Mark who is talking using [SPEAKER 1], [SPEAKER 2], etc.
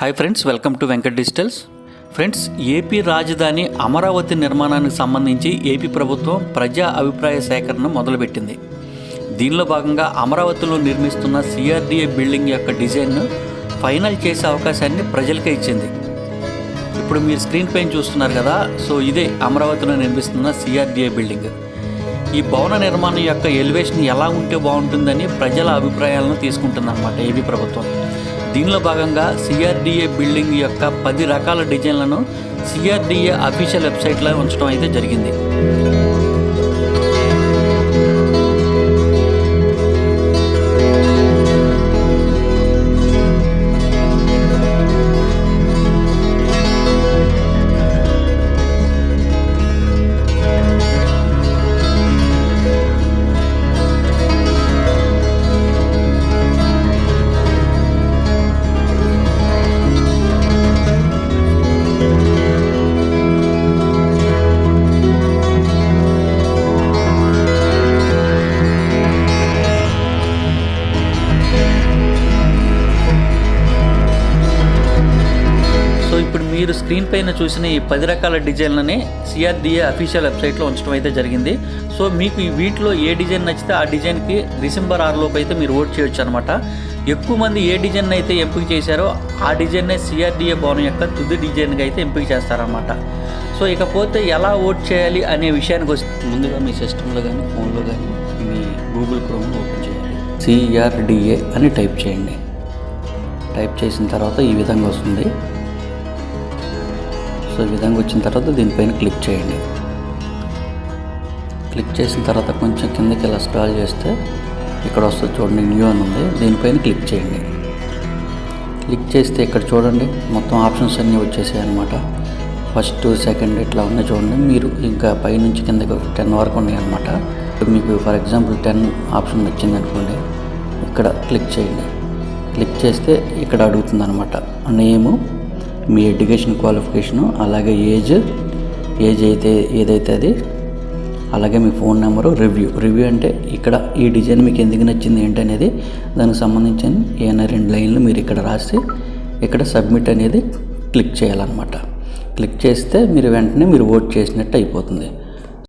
[SPEAKER 1] Hi friends welcome to Venkat digitals friends AP రాజధాని అమరావతి నిర్మాణానికి సంబంధించి ఏపీ ప్రభుత్వం ప్రజా అభిప్రాయ సేకరణ మొదలుపెట్టింది. దీనిలో భాగంగా అమరావతిలో నిర్మిస్తున్న సిఆర్డీఏ బిల్డింగ్ యొక్క డిజైన్ను ఫైనల్ చేసే అవకాశాన్ని ప్రజలకే ఇచ్చింది. ఇప్పుడు మీరు స్క్రీన్ పైన చూస్తున్నారు కదా సో ఇదే అమరావతిలో నిర్మిస్తున్న సిఆర్డీఏ బిల్డింగ్ ఈ భవన నిర్మాణం యొక్క ఎలివేషన్ ఎలా ఉంటే బాగుంటుందని ప్రజల అభిప్రాయాలను తీసుకుంటుందన్నమాట ఏపీ ప్రభుత్వం. దీనిలో భాగంగా సిఆర్డిఏ బిల్డింగ్ యొక్క పది రకాల డిజైన్లను సిఆర్డీఏ అఫీషియల్ వెబ్సైట్లో ఉంచడం అయితే జరిగింది. మీరు స్క్రీన్ పైన చూసిన ఈ పది రకాల డిజైన్లని సిఆర్డిఏ అఫీషియల్ వెబ్సైట్లో ఉంచడం అయితే జరిగింది. సో మీకు ఈ వీటిలో ఏ డిజైన్ నచ్చితే ఆ డిజైన్కి డిసెంబర్ ఆరులోపు అయితే మీరు ఓట్ చేయొచ్చు అనమాట ఎక్కువ మంది ఏ డిజైన్ అయితే ఎంపిక చేశారో ఆ డిజైన్నే సిఆర్డిఏ భవనం యొక్క తుది డిజైన్గా అయితే ఎంపిక చేస్తారనమాట సో ఇకపోతే ఎలా ఓట్ చేయాలి అనే విషయానికి వస్తే ముందుగా మీ సిస్టంలో కానీ ఫోన్లో కానీ మీ గూగుల్ క్రోమ్ ఓపెన్ చేయాలి. సిఆర్డిఏ అని టైప్ చేయండి. టైప్ చేసిన తర్వాత ఈ విధంగా వస్తుంది. సో ఈ విధంగా వచ్చిన తర్వాత దీనిపైన క్లిక్ చేయండి. క్లిక్ చేసిన తర్వాత కొంచెం కిందకి ఇలా స్క్రాల్ చేస్తే ఇక్కడ వస్తుంది చూడండి న్యూ అని ఉంది. దీనిపైన క్లిక్ చేయండి. క్లిక్ చేస్తే ఇక్కడ చూడండి మొత్తం ఆప్షన్స్ అన్నీ వచ్చేసాయి అనమాట ఫస్ట్ సెకండ్ ఇట్లా ఉన్నాయి చూడండి. మీరు ఇంకా పైనుంచి కిందకి టెన్ వరకు ఉన్నాయి అనమాట మీకు ఫర్ ఎగ్జాంపుల్ టెన్ ఆప్షన్ వచ్చింది అనుకోండి ఇక్కడ క్లిక్ చేయండి. క్లిక్ చేస్తే ఇక్కడ అడుగుతుంది అనమాట నేము మీ ఎడ్యుకేషన్ క్వాలిఫికేషను అలాగే ఏజ్ ఏజ్ అయితే ఏదైతే అది అలాగే మీ ఫోన్ నెంబరు రివ్యూ. రివ్యూ అంటే ఇక్కడ ఈ డిజైన్ మీకు ఎందుకు నచ్చింది ఏంటి అనేది దానికి సంబంధించిన ఏమైనా రెండు లైన్లు మీరు ఇక్కడ రాసి ఇక్కడ సబ్మిట్ అనేది క్లిక్ చేయాలన్నమాట. క్లిక్ చేస్తే మీరు వెంటనే మీరు ఓట్ చేసినట్టు అయిపోతుంది.